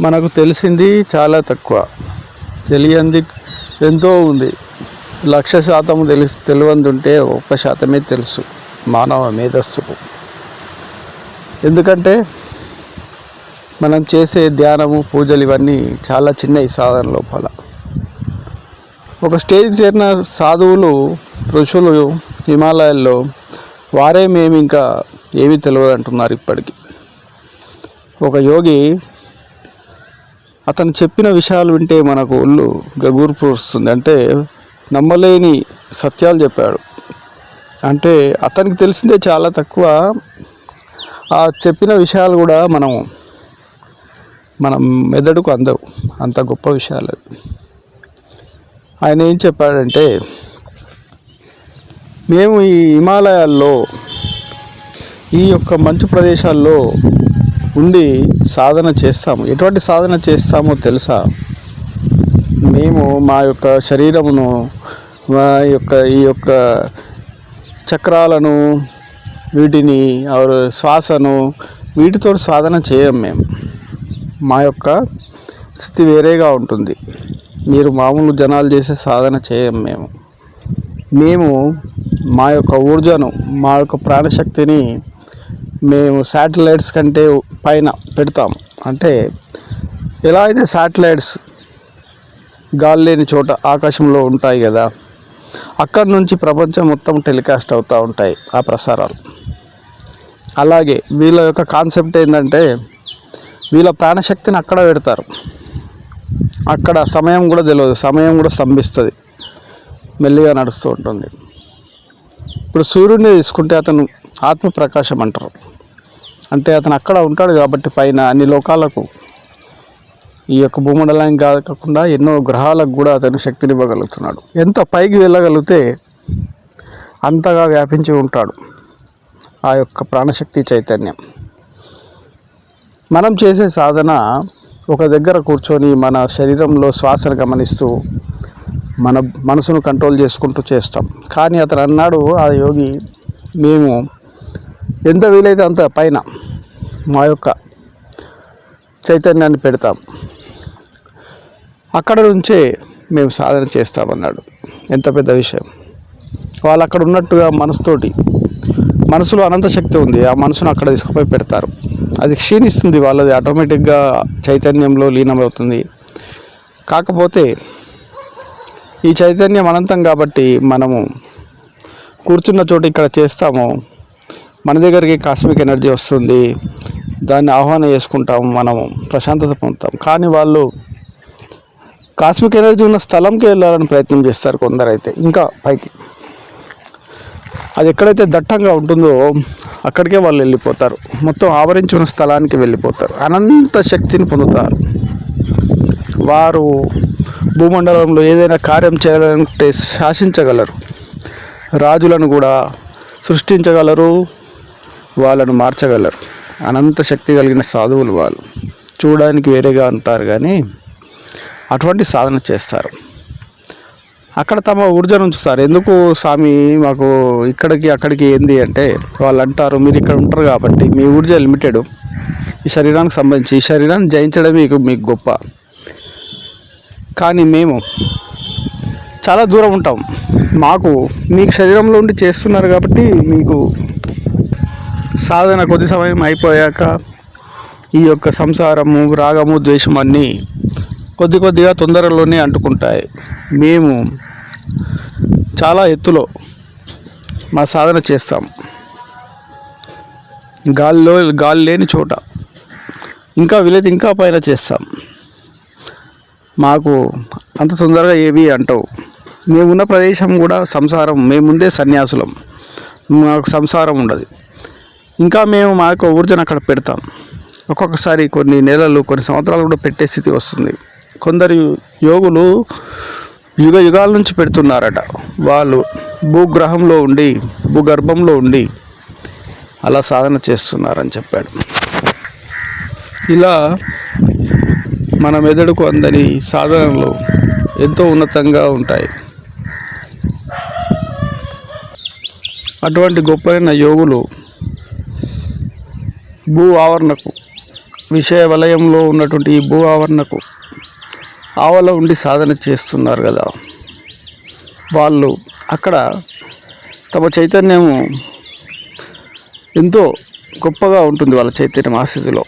మనకు తెలిసింది చాలా తక్కువ. తెలియంది ఎంతో ఉంది. లక్ష శాతం తెలుసు తెలియంది ఉంటే ఒక్క శాతమే తెలుసు. మానవ మేధస్సుకు ఎందుకంటే మనం చేసే ధ్యానము పూజలు ఇవన్నీ చాలా చిన్న ఈ సాధన లోపల. ఒక స్టేజ్కి చేరిన సాధువులు ఋషులు హిమాలయాల్లో వారే మేము ఇంకా ఏమీ తెలియదు అంటున్నారు ఇప్పటికీ. ఒక యోగి అతను చెప్పిన విషయాలు వింటే మనకు ఒళ్ళు గగూర్పుస్తుంది అంటే నమ్మలేని సత్యాలు చెప్పాడు. అంటే అతనికి తెలిసిందే చాలా తక్కువ. ఆ చెప్పిన విషయాలు కూడా మనం మనం మెదడుకు అందవు. అంత గొప్ప విషయాలు ఆయన ఏం చెప్పాడంటే మేము ఈ హిమాలయాల్లో ఈ యొక్క మంచు ప్రదేశాల్లో ఉండి సాధన చేస్తాము. ఎటువంటి సాధన చేస్తామో తెలుసా? మేము మా యొక్క శరీరమును మా యొక్క ఈ యొక్క చక్రాలను వీటిని శ్వాసను వీటితో సాధన చేయం మేము. మా యొక్క స్థితి వేరేగా ఉంటుంది. మీరు మామూలు జనాలు చేసే సాధన చేయం మేము. మేము మా యొక్క ఊర్జను మా యొక్క ప్రాణశక్తిని మేము శాటిలైట్స్ కంటే పైన పెడతాం. అంటే ఎలా అయితే శాటిలైట్స్ గాలి లేని చోట ఆకాశంలో ఉంటాయి కదా అక్కడి నుంచి ప్రపంచం మొత్తం టెలికాస్ట్ అవుతూ ఉంటాయి ఆ ప్రసారాలు. అలాగే వీళ్ళ యొక్క కాన్సెప్ట్ ఏంటంటే వీళ్ళ ప్రాణశక్తిని అక్కడ పెడతారు. అక్కడ సమయం కూడా తెలియదు సమయం కూడా స్తంభిస్తుంది. మెల్లిగా నడుస్తూ ఉంటుంది. ఇప్పుడు సూర్యుడిని తీసుకుంటే అతను ఆత్మ ప్రకాశం అంటారు. అంటే అతను అక్కడ ఉంటాడు కాబట్టి పైన అన్ని లోకాలకు ఈ యొక్క భూమండలానికి కాకుండా ఎన్నో గ్రహాలకు కూడా అతను శక్తిని ఇవ్వగలుగుతున్నాడు. ఎంత పైకి వెళ్ళగలిగితే అంతగా వ్యాపించి ఉంటాడు ఆ యొక్క ప్రాణశక్తి చైతన్యం. మనం చేసే సాధన ఒక దగ్గర కూర్చొని మన శరీరంలో శ్వాసను గమనిస్తూ మన మనసును కంట్రోల్ చేసుకుంటూ చేస్తాం. కానీ అతను అన్నాడు ఆ యోగి మేము ఎంత వీలైతే అంత పైన మా యొక్క చైతన్యాన్ని పెడతాం. అక్కడ నుంచే మేము సాధన చేస్తామన్నాడు. ఎంత పెద్ద విషయం. వాళ్ళు అక్కడ ఉన్నట్టుగా మనసుతోటి మనసులో అనంత శక్తి ఉంది. ఆ మనసును అక్కడ తీసుకుపోయి పెడతారు. అది క్షీణిస్తుంది వాళ్ళది. ఆటోమేటిక్గా చైతన్యంలో లీనమవుతుంది. కాకపోతే ఈ చైతన్యం అనంతం కాబట్టి మనము కూర్చున్న చోటు ఇక్కడ చేస్తాము. మన దగ్గరికి కాస్మిక్ ఎనర్జీ వస్తుంది. దాన్ని ఆహ్వానం చేసుకుంటాం మనం ప్రశాంతత పొందుతాం. కానీ వాళ్ళు కాస్మిక్ ఎనర్జీ ఉన్న స్థలంకి వెళ్ళాలని ప్రయత్నం చేస్తారు కొందరైతే ఇంకా పైకి. అది ఎక్కడైతే దట్టంగా ఉంటుందో అక్కడికే వాళ్ళు వెళ్ళిపోతారు. మొత్తం ఆవరించి ఉన్న స్థలానికి వెళ్ళిపోతారు. అనంత శక్తిని పొందుతారు. వారు భూమండలంలో ఏదైనా కార్యం చేయాలంటే శాసించగలరు. రాజులను కూడా సృష్టించగలరు. వాళ్ళను మార్చగలరు. అనంత శక్తి కలిగిన సాధువులు వాళ్ళు. చూడడానికి వేరేగా ఉంటారు కానీ అటువంటి సాధన చేస్తారు. అక్కడ తమ ఊర్జను ఉంచుతారు. ఎందుకు స్వామి మాకు ఇక్కడికి అక్కడికి ఏంది అంటే వాళ్ళు అంటారు మీరు ఇక్కడ ఉంటారు కాబట్టి మీ ఊర్జ లిమిటెడ్. ఈ శరీరానికి సంబంధించి ఈ శరీరాన్ని జయించడం మీకు మీకు గొప్ప. కానీ మేము చాలా దూరం ఉంటాం. మాకు మీకు శరీరంలో ఉండి చేస్తున్నారు కాబట్టి మీకు సాధన కొద్ది సమయం అయిపోయాక ఈ యొక్క సంసారము రాగము ద్వేషం అన్నీ కొద్ది కొద్దిగా తొందరలోనే అంటుకుంటాయి. మేము చాలా ఎత్తులో మా సాధన చేస్తాం. గాలిలో గాలి లేని చోట ఇంకా వీలైతే ఇంకా పైన చేస్తాం. మాకు అంత తొందరగా ఏవి అంటావు. మేమున్న ప్రదేశం కూడా సంసారం మేముందే సన్యాసులం. మాకు సంసారం ఉండదు. ఇంకా మేము మా యొక్క ఊర్జను అక్కడ పెడతాం. ఒక్కొక్కసారి కొన్ని నెలలు కొన్ని సంవత్సరాలు కూడా పెట్టే స్థితి వస్తుంది. కొందరు యోగులు యుగ యుగాల నుంచి పెడుతున్నారట. వాళ్ళు భూగ్రహంలో ఉండి భూగర్భంలో ఉండి అలా సాధన చేస్తున్నారని చెప్పాడు. ఇలా మన మెదడుకు అందని సాధనలు ఎంతో ఉన్నతంగా ఉంటాయి. అటువంటి గొప్పైన యోగులు భూ ఆవరణకు విషయ వలయంలో ఉన్నటువంటి ఈ భూ ఆవరణకు ఆవల ఉండి సాధన చేస్తున్నారు కదా. వాళ్ళు అక్కడ తమ చైతన్యము ఎంతో గొప్పగా ఉంటుంది వాళ్ళ చైతన్యం ఆ స్థితిలో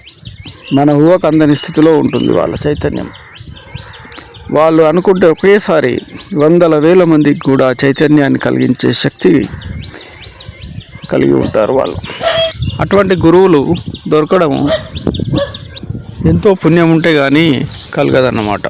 మన ఊహకు అందని స్థితిలో ఉంటుంది వాళ్ళ చైతన్యం. వాళ్ళు అనుకుంటే ఒకేసారి వందల వేల మందికి కూడా చైతన్యాన్ని కలిగించే శక్తి కలిగి ఉంటారు వాళ్ళు. అటువంటి గురువులు దొరకడం ఎంతో పుణ్యం ఉంటే కానీ కలగదన్నమాట.